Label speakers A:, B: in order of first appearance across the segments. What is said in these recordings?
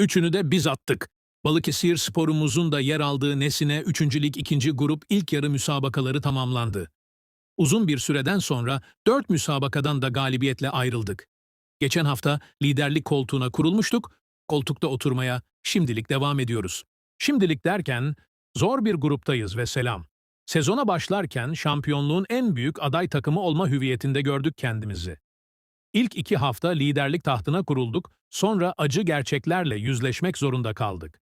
A: Üçünü de biz attık. Balıkesir sporumuzun da yer aldığı Nesine 3. Lig 2. grup ilk yarı müsabakaları tamamlandı. Uzun bir süreden sonra dört müsabakadan da galibiyetle ayrıldık. Geçen hafta liderlik koltuğuna kurulmuştuk, koltukta oturmaya şimdilik devam ediyoruz. Şimdilik derken zor bir gruptayız ve selam. Sezona başlarken şampiyonluğun en büyük aday takımı olma hüviyetinde gördük kendimizi. İlk iki hafta liderlik tahtına kurulduk, sonra acı gerçeklerle yüzleşmek zorunda kaldık.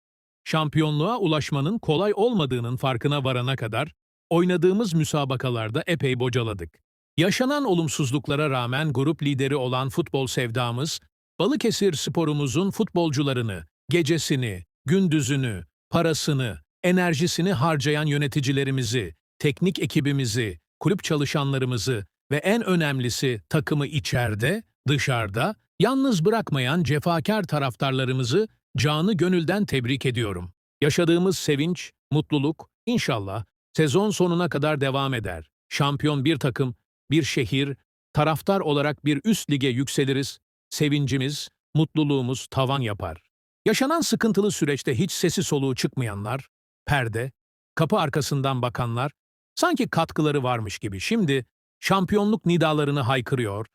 A: Şampiyonluğa ulaşmanın kolay olmadığının farkına varana kadar oynadığımız müsabakalarda epey bocaladık. Yaşanan olumsuzluklara rağmen grup lideri olan futbol sevdamız, Balıkesir sporumuzun futbolcularını, gecesini, gündüzünü, parasını, enerjisini harcayan yöneticilerimizi, teknik ekibimizi, kulüp çalışanlarımızı ve en önemlisi takımı içeride, dışarıda, yalnız bırakmayan cefakar taraftarlarımızı canı gönülden tebrik ediyorum. Yaşadığımız sevinç, mutluluk inşallah sezon sonuna kadar devam eder. Şampiyon bir takım, bir şehir, taraftar olarak bir üst lige yükseliriz. Sevincimiz, mutluluğumuz tavan yapar. Yaşanan sıkıntılı süreçte hiç sesi soluğu çıkmayanlar, perde, kapı arkasından bakanlar, sanki katkıları varmış gibi şimdi şampiyonluk nidalarını haykırıyor,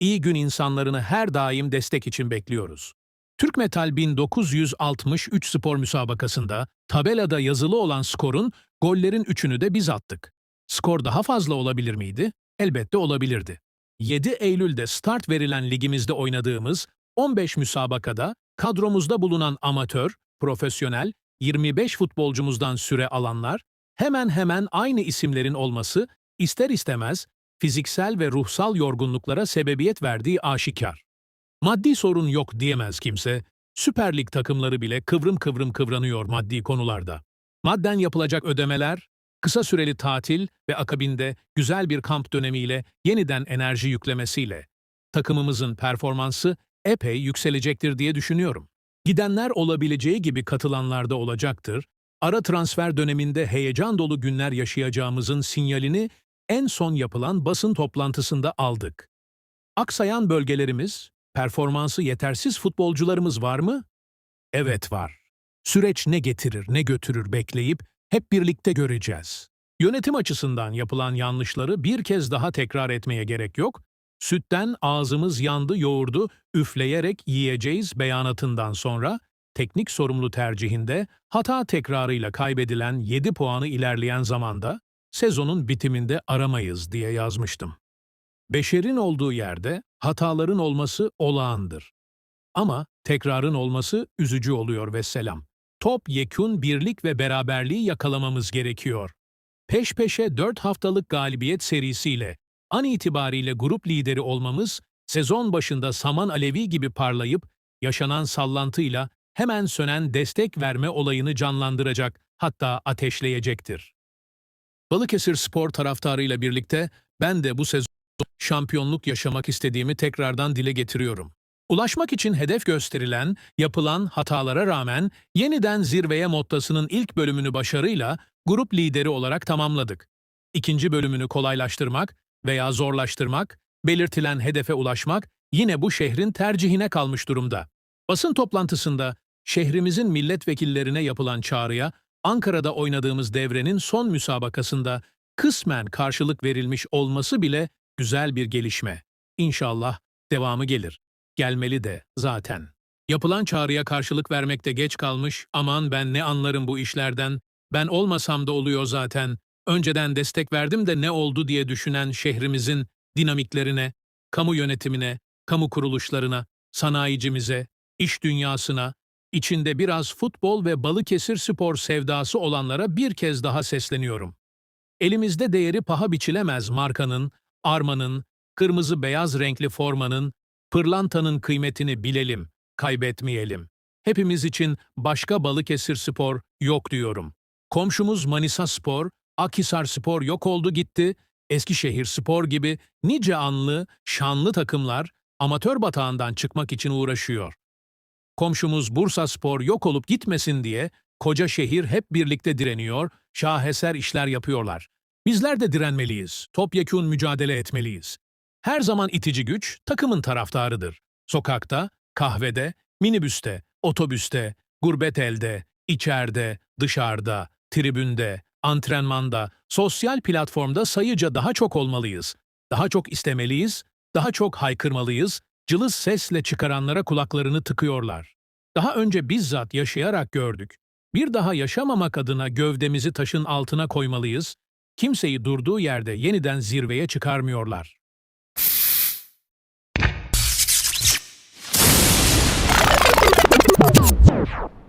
A: iyi gün insanlarını her daim destek için bekliyoruz. Türk Metal 1963 spor müsabakasında tabelada yazılı olan skorun gollerin üçünü de biz attık. Skor daha fazla olabilir miydi? Elbette olabilirdi. 7 Eylül'de start verilen ligimizde oynadığımız 15 müsabakada kadromuzda bulunan amatör, profesyonel, 25 futbolcumuzdan süre alanlar, hemen hemen aynı isimlerin olması ister istemez fiziksel ve ruhsal yorgunluklara sebebiyet verdiği aşikar. Maddi sorun yok diyemez kimse, Süper Lig takımları bile kıvrım kıvrım kıvranıyor maddi konularda. Madden yapılacak ödemeler, kısa süreli tatil ve akabinde güzel bir kamp dönemiyle yeniden enerji yüklemesiyle takımımızın performansı epey yükselecektir diye düşünüyorum. Gidenler olabileceği gibi katılanlarda olacaktır. Ara transfer döneminde heyecan dolu günler yaşayacağımızın sinyalini en son yapılan basın toplantısında aldık. Aksayan bölgelerimiz, performansı yetersiz futbolcularımız var mı? Evet var. Süreç ne getirir ne götürür bekleyip hep birlikte göreceğiz. Yönetim açısından yapılan yanlışları bir kez daha tekrar etmeye gerek yok. Sütten ağzımız yandı yoğurdu, üfleyerek yiyeceğiz beyanatından sonra teknik sorumlu tercihinde hata tekrarıyla kaybedilen 7 puanı ilerleyen zamanda sezonun bitiminde aramayız diye yazmıştım. Beşerin olduğu yerde hataların olması olağandır. Ama tekrarın olması üzücü oluyor ve selam. Top yekün birlik ve beraberliği yakalamamız gerekiyor. Peş peşe 4 haftalık galibiyet serisiyle an itibariyle grup lideri olmamız, sezon başında saman alevi gibi parlayıp, yaşanan sallantıyla hemen sönen destek verme olayını canlandıracak, hatta ateşleyecektir. Balıkesir spor taraftarıyla birlikte ben de bu sezon şampiyonluk yaşamak istediğimi tekrardan dile getiriyorum. Ulaşmak için hedef gösterilen, yapılan hatalara rağmen yeniden zirveye mottasının ilk bölümünü başarıyla grup lideri olarak tamamladık. İkinci bölümünü kolaylaştırmak veya zorlaştırmak, belirtilen hedefe ulaşmak yine bu şehrin tercihine kalmış durumda. Basın toplantısında şehrimizin milletvekillerine yapılan çağrıya Ankara'da oynadığımız devrenin son müsabakasında kısmen karşılık verilmiş olması bile güzel bir gelişme. İnşallah devamı gelir. Gelmeli de zaten. Yapılan çağrıya karşılık vermekte geç kalmış, aman ben ne anlarım bu işlerden, ben olmasam da oluyor zaten, önceden destek verdim de ne oldu diye düşünen şehrimizin dinamiklerine, kamu yönetimine, kamu kuruluşlarına, sanayicimize, iş dünyasına, içinde biraz futbol ve Balıkesir spor sevdası olanlara bir kez daha sesleniyorum. Elimizde değeri paha biçilemez markanın, armanın, kırmızı beyaz renkli formanın, pırlantanın kıymetini bilelim, kaybetmeyelim. Hepimiz için başka Balıkesir Spor yok diyorum. Komşumuz Manisa Spor, Akhisar Spor yok oldu gitti, Eskişehir Spor gibi nice anlı, şanlı takımlar amatör batağından çıkmak için uğraşıyor. Komşumuz Bursa Spor yok olup gitmesin diye koca şehir hep birlikte direniyor, şaheser işler yapıyorlar. Bizler de direnmeliyiz, topyekun mücadele etmeliyiz. Her zaman itici güç takımın taraftarıdır. Sokakta, kahvede, minibüste, Otobüste, gurbet elde, içeride, dışarıda, tribünde, antrenmanda, sosyal platformda sayıca daha çok olmalıyız. Daha çok istemeliyiz, daha çok haykırmalıyız, cılız sesle çıkaranlara kulaklarını tıkıyorlar. Daha önce bizzat yaşayarak gördük. Bir daha yaşamamak adına gövdemizi taşın altına koymalıyız, kimseyi durduğu yerde yeniden zirveye çıkarmıyorlar. you